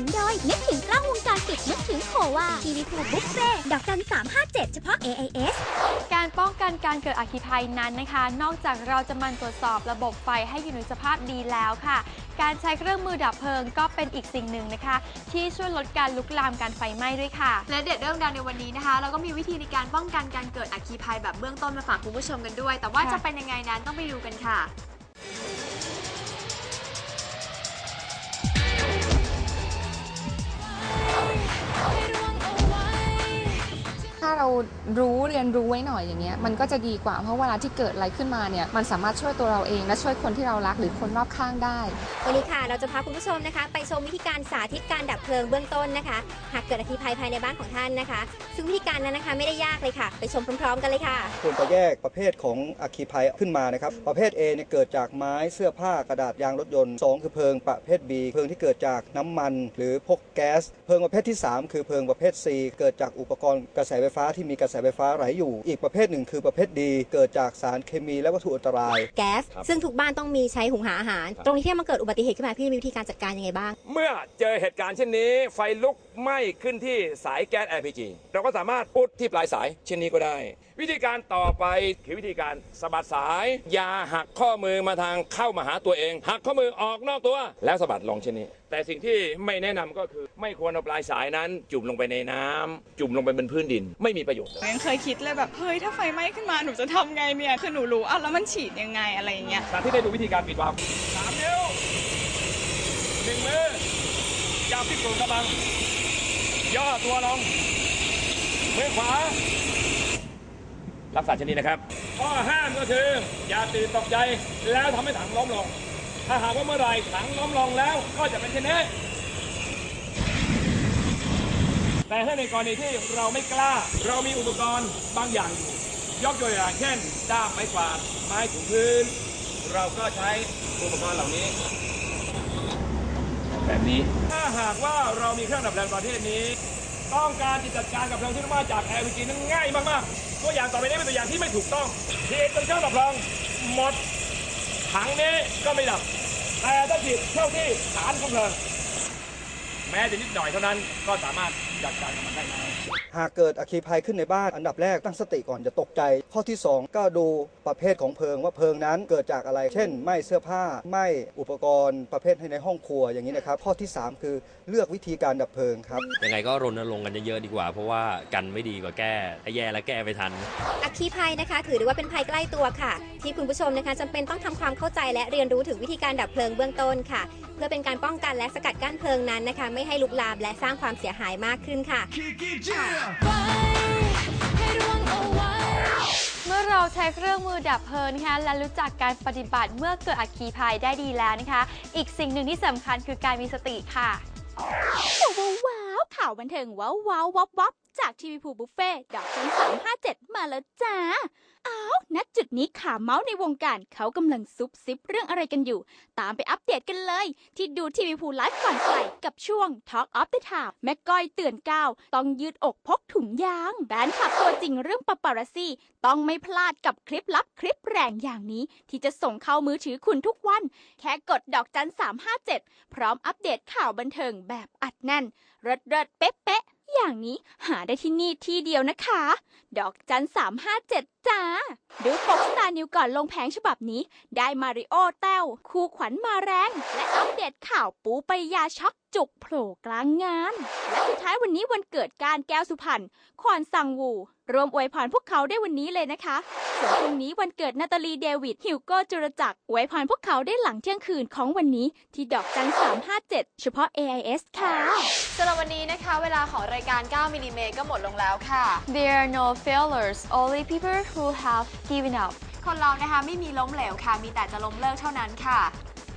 นุนโดยนึกถึงกล้องวงจรปิดนึกถึงโควาทีวีพูบุฟเฟ่ดอกจัน357 เฉพาะ AIS การป้องกันการเกิดอัคคีภัยนั้นนะคะ นอกจากเราจะมันตรวจสอบระบบไฟให้อยู่ในสภาพดีแล้วค่ะ การใช้เครื่องมือดับเพลิงก็เป็นอีกสิ่งหนึ่งนะคะ ที่ช่วยลดการลุกลามการไฟไหม้ด้วยค่ะ และเด็ดเรื่องดังในวันนี้นะคะ เราก็มีวิธีในการป้องกันการเกิดอัคคีภัยแบบเบื้องต้นมาฝากคุณผู้ชมกันด้วย แต่ว่าค่ะจะเป็นยังไงนั้นต้องไปดูกันค่ะ don't รารู้เรียนรู้ไว้หน่อยอย่างเงี้ยมันก็จะดีกว่าเพราะเวลาที่เกิดอะไรขึ้นมาเนี่ยมันสามารถช่วยตัวเราเองและช่วยคนที่เรารักหรือคนรอบข้างได้ วันนี้ค่ะเราจะพาคุณผู้ชมนะคะ ไปชมวิธีการสาธิตการดับเพลิงเบื้องต้นนะคะ หากเกิดอัคคีภัยภายในบ้านของท่านนะคะ ซึ่งวิธีการนั้นนะคะไม่ได้ยากเลยค่ะ ไปชมพร้อมๆ กันเลยค่ะควรจะแยกประเภทของอัคคีภัยขึ้นมานะครับประเภท A เนี่ยเกิดจากไม้เสื้อผ้ากระดาษยางรถยนต์ 2 คือเพลิงประเภท B เพลิงที่เกิดจากน้ำมัน หรือพวกแก๊สเพลิงประเภทที่ 3 คือเพลิงประเภท C เกิดจากอุปกรณ์กระแสไฟฟ้าที่มีกระแสไฟฟ้าไหลอยู่ อีกประเภทหนึ่งคือประเภท D เกิดจากสารเคมีและวัตถุอันตราย แก๊สซึ่งทุกบ้านต้องมีใช้หุงหาอาหาร ตรงนี้ที่มันเกิดอุบัติเหตุขึ้นมาพี่มีวิธีการจัดการยังไงบ้าง เมื่อเจอเหตุการณ์เช่นนี้ ไฟลุก ไหม้ขึ้นที่สายแก๊ส LPG เราก็สามารถอุดที่ปลายสายเช่นนี้ก็ได้ วิธีการต่อไปคือวิธีการสะบัดสาย อย่าหักข้อมือมาทางเข้ามาหาตัวเอง หักข้อมือออกนอกตัว แล้วสะบัดลงเช่นนี้ แต่สิ่งที่ไม่แนะนำก็คือ ไม่ควรเอาปลายสายนั้น จุ่มลงไปในน้ำจุ่มลงไปบนพื้นดิน ไม่มีประโยชน์ยังเคยคิดเลยแบบเฮ้ยถ้าไฟไหม้ขึ้นมาหนูจะทำไงเนี่ยคือหนูรู้อะแล้วมันฉีดยังไงอะไรอย่างเงี้ยสาธิตได้ดูวิธีการปิดวาล์วสามนิ้วหนึ่งมือจับที่กลุ่มกำลัง ย่อตัวลงมือขวา รักษาชนิดนะครับ ข้อห้ามก็คือ อย่าตื่นตกใจแล้วทำให้ถังล้มลง ถ้าหากว่าเมื่อไหรถังล้มลงแล้วก็จะเป็นเช่นนี้แต่ถ้าในกรณีที่เราไม่กล้า เรามีอุปกรณ์บางอย่างอยู่ยกตัวอย่างเช่นด้ามไม้กวาดไม้ถูพื้น เราก็ใช้อุปกรณ์เหล่านี้ แบบนี้ ถ้าหากว่าเรามีเครื่องดับเพลิงประเทศนี้ ต้องการจะจัดการกับเพลิงที่มาจาก LPG นั้นง่ายมากๆตัวอย่างต่อไปนี้เป็นตัวอย่างที่ไม่ถูกต้องฉีดจนเครื่องดับเพลิงหมดถังนี้ก็ไม่ดับ แต่ถ้าฉีดเข้าที่ฐานของเพลิงแม้จะนิดหน่อยเท่านั้นก็สามารถ จัดการกับมันได้แล้วหากเกิดอัคคีภัยขึ้นในบ้านอันดับแรกตั้งสติก่อนจะตกใจ ข้อที่ 2 ก็ดูประเภทของเพลิงว่าเพลิงนั้นเกิดจากอะไร เช่นไหม้เสื้อผ้าไหม้อุปกรณ์ประเภทให้ในห้องครัวอย่างนี้นะครับ ข้อที่ 3 คือเลือกวิธีการดับเพลิงครับยังไงก็รณรงค์กันเยอะๆดีกว่า เพราะว่ากันไม่ดีกว่าแก้ถ้าแย่แล้วแก้ไม่ทัน อัคคีภัยนะคะ ถือได้ว่าเป็นภัยใกล้ตัวค่ะ ที่คุณผู้ชมนะคะจำเป็นต้องทำความเข้าใจและเรียนรู้ถึงวิธีการดับเพลิงเบื้องต้นค่ะ เพื่อเป็นการป้องกันและสกัดกั้นเพลิงนั้นนะคะ ไม่ให้ลุกลามและสร้างความเสียหายมากขึ้นค่ะ เมื่อเราใช้เครื่องมือดับเพลิงนะคะและรู้จักการปฏิบัติเมื่อเกิดอัคคีภัยได้ดีแล้วนะคะ อีกสิ่งหนึ่งที่สำคัญคือการมีสติค่ะ ว้าวว้าวข่าวบันเทิงว้าวว้าววับวับ จากทีวีพูบุฟเฟ่ดอกจันสามห้าเจ็ดมาแล้วจ้า อ้าว ณ จุดนี้ข่าวเมาส์ในวงการเขากำลังซุบซิบเรื่องอะไรกันอยู่ ตามไปอัปเดตกันเลย ที่ดูทีวีพูไลฟ์ก่อนใครกับช่วง Talk of the Town แม่ก้อยเตือนก้าว ต้องยืดอกพกถุงยางแบนขับตัวจริงเรื่องปาปาราซี่ ต้องไม่พลาดกับคลิปลับคลิปแรงอย่างนี้ ที่จะส่งเข้ามือถือคุณทุกวัน แค่กดดอกจัน357พร้อมอัปเดตข่าวบันเทิงแบบอัดแน่นเริดเริดเป๊ะเป๊ะ อย่างนี้หาได้ที่นี่ที่เดียวนะคะ ดอกจันสามห้าเจ็ดจ้า ดูปกสตาร์นิวก่อนลงแผงฉบับนี้ ได้มาริโอแต้ว คู่ขวัญมาแรง และอัปเดตข่าวปูไปยาช็อกจุกโผล่กลางงาน และสุดท้ายวันนี้วันเกิดการแก้วสุพรรณควอนซังวูรวมอวยพรพวกเขาได้วันนี้เลยนะคะส่วนพรุ่งนี้วันเกิดนาตาลีเดวิดฮิวโก้จุรจักรอวยพรพวกเขาได้หลังเที่ยงคืนของวันนี้ที่ดอกจัน357เฉพาะ AIS ค่ะสำหรับวันนี้นะคะ เวลาของรายการ 9มิลลิเมตรก็หมดลงแล้วค่ะ There are no failures only people who have given up คนเรานะคะไม่มีล้มเหลวค่ะ มีแต่จะล้มเลิกเท่านั้นค่ะ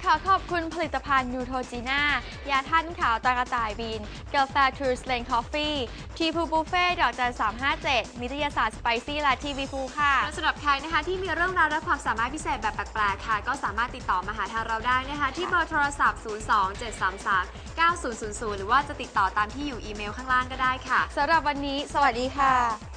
ขอขอบคุณผลิตภัณฑ์ยูโทจีน่ายาท่านขาวตากระต่ายบิน กาแฟทรูสเลนคอฟฟี่ ทีพูบุฟเฟ่ดอกจัน357มิตรยาศาสตร์สไปซี่และทีวีฟูค่ะและสำหรับใครนะคะที่มีเรื่องราวและความสามารถพิเศษแบบแปลกๆค่ะ ก็สามารถติดต่อมาหาทางเราได้นะคะ ที่เบอร์โทรศัพท์ 02733 9000 หรือว่าจะติดต่อตามที่อยู่อีเมลข้างล่างก็ได้ค่ะสำหรับวันนี้ สวัสดีค่ะ